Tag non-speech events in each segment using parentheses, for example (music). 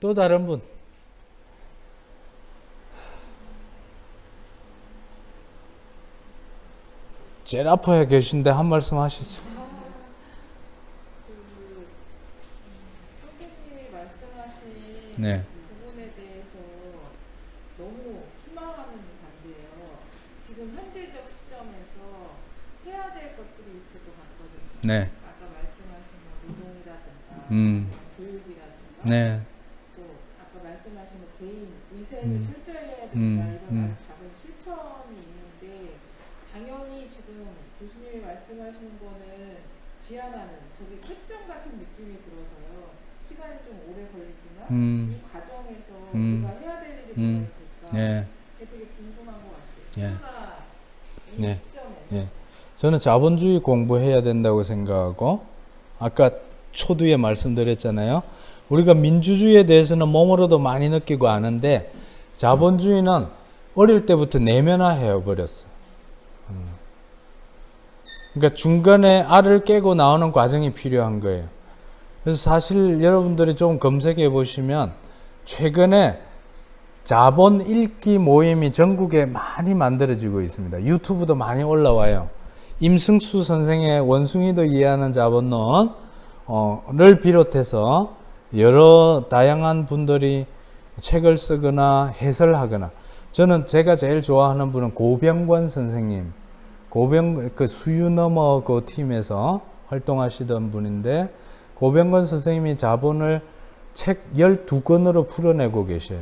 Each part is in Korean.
또 다른 분. 제일 앞에 계신데 한 말씀 하시죠. 선생님이 말씀하신 네. 부분에 대해서 너무 희망하는 반대예요. 지금 현재적 시점에서 해야 될 것들이 있을 것 같거든요. 네. 아까 말씀하신 뭐 노동이라든가 음. 교육이라든가 네. 위생을 음. 철저히 해야 된다 음, 이런 음. 작은 실천이 있는데 당연히 지금 교수님이 말씀하시는 거는 지향하는 저게 끝점 같은 느낌이 들어서요 시간이 좀 오래 걸리지만 음. 이 과정에서 음. 우리가 해야 될 일이 음. 뭐가 있을까 네. 그게 되게 궁금한 것 같아요 예. 코로나 이 예. 시점에 예. 저는 자본주의 공부해야 된다고 생각하고 아까 초두에 말씀드렸잖아요. 우리가 민주주의에 대해서는 몸으로도 많이 느끼고 아는데 자본주의는 어릴 때부터 내면화해 버렸어. 음. 그러니까 중간에 알을 깨고 나오는 과정이 필요한 거예요. 그래서 사실 여러분들이 좀 검색해 보시면 최근에 자본 읽기 모임이 전국에 많이 만들어지고 있습니다. 유튜브도 많이 올라와요. 임승수 선생의 원숭이도 이해하는 자본론을 비롯해서 여러 다양한 분들이 책을 쓰거나 해설하거나 저는 제가 제일 좋아하는 분은 고병관 선생님 고병 그 수유 넘어 그 팀에서 활동하시던 분인데 고병관 선생님이 자본을 책 12권으로 풀어내고 계셔요.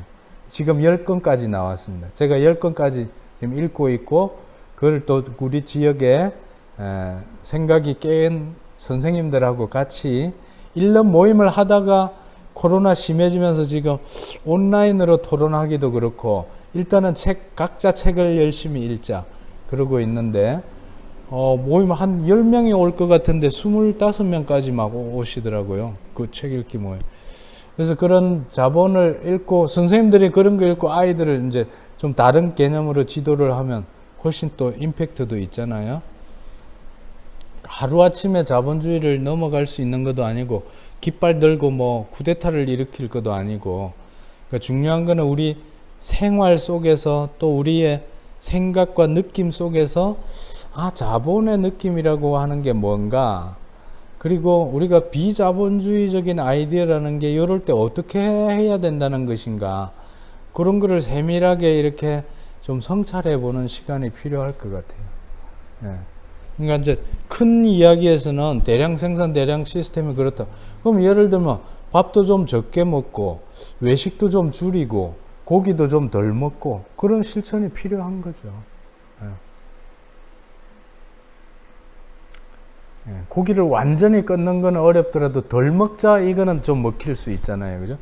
지금 10권까지 나왔습니다. 제가 10권까지 지금 읽고 있고 그걸 또 우리 지역에 에, 생각이 깬 선생님들하고 같이 1년 모임을 하다가 코로나 심해지면서 지금 온라인으로 토론하기도 그렇고 일단은 책 각자 책을 열심히 읽자 그러고 있는데 어, 모임 한 10명이 올 것 같은데 25명까지 막 오- 오시더라고요. 그 책 읽기 모임. 그래서 그런 자본을 읽고 선생님들이 그런 거 읽고 아이들을 이제 좀 다른 개념으로 지도를 하면 훨씬 또 임팩트도 있잖아요. 하루아침에 자본주의를 넘어갈 수 있는 것도 아니고 깃발 들고 뭐 쿠데타를 일으킬 것도 아니고 그러니까 중요한 거는 우리 생활 속에서 또 우리의 생각과 느낌 속에서 아 자본의 느낌이라고 하는 게 뭔가 그리고 우리가 비자본주의적인 아이디어라는 게 이럴 때 어떻게 해야 된다는 것인가 그런 거를 세밀하게 이렇게 좀 성찰해 보는 시간이 필요할 것 같아요. 예. 그러니까 이제 큰 이야기에서는 대량 생산 대량 시스템이 그렇다. 그럼 예를 들면 밥도 좀 적게 먹고 외식도 좀 줄이고 고기도 좀 덜 먹고 그런 실천이 필요한 거죠. 예. 예, 고기를 완전히 끊는 거는 어렵더라도 덜 먹자 이거는 좀 먹힐 수 있잖아요. 그죠?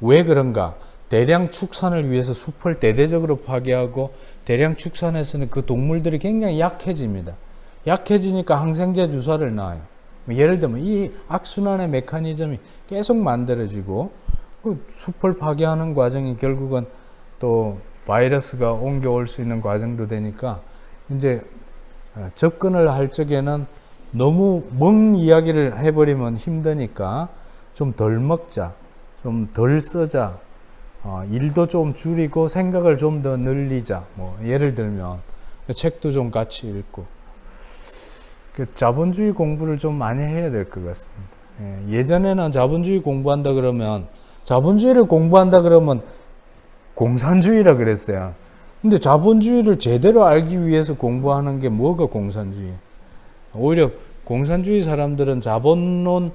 왜 그런가? 대량 축산을 위해서 숲을 대대적으로 파괴하고 대량 축산에서는 그 동물들이 굉장히 약해집니다. 약해지니까 항생제 주사를 놔요. 뭐 예를 들면 이 악순환의 메커니즘이 계속 만들어지고 그 숲을 파괴하는 과정이 결국은 또 바이러스가 옮겨올 수 있는 과정도 되니까 이제 어, 접근을 할 적에는 너무 먼 이야기를 해버리면 힘드니까 좀 덜 먹자, 좀덜 쓰자, 어, 일도 좀 줄이고 생각을 좀 더 늘리자. 뭐 예를 들면 책도 좀 같이 읽고 그 자본주의 공부를 좀 많이 해야 될 것 같습니다. 예, 예전에는 자본주의 공부한다 그러면 자본주의를 공부한다 그러면 공산주의라 그랬어요. 근데 자본주의를 제대로 알기 위해서 공부하는 게 뭐가 공산주의? 오히려 공산주의 사람들은 자본론,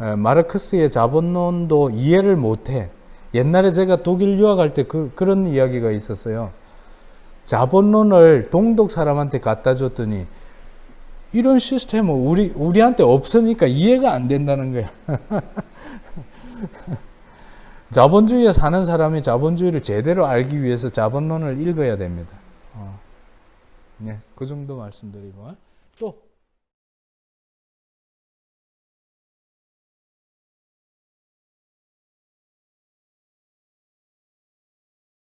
에, 마르크스의 자본론도 이해를 못해. 옛날에 제가 독일 유학할 때 그, 그런 이야기가 있었어요. 자본론을 동독 사람한테 갖다 줬더니 이런 시스템은 우리, 우리한테 없으니까 이해가 안 된다는 거야. (laughs) 자본주의에 사는 사람이 자본주의를 제대로 알기 위해서 자본론을 읽어야 됩니다. 어. 네, 그 정도 말씀드리고 또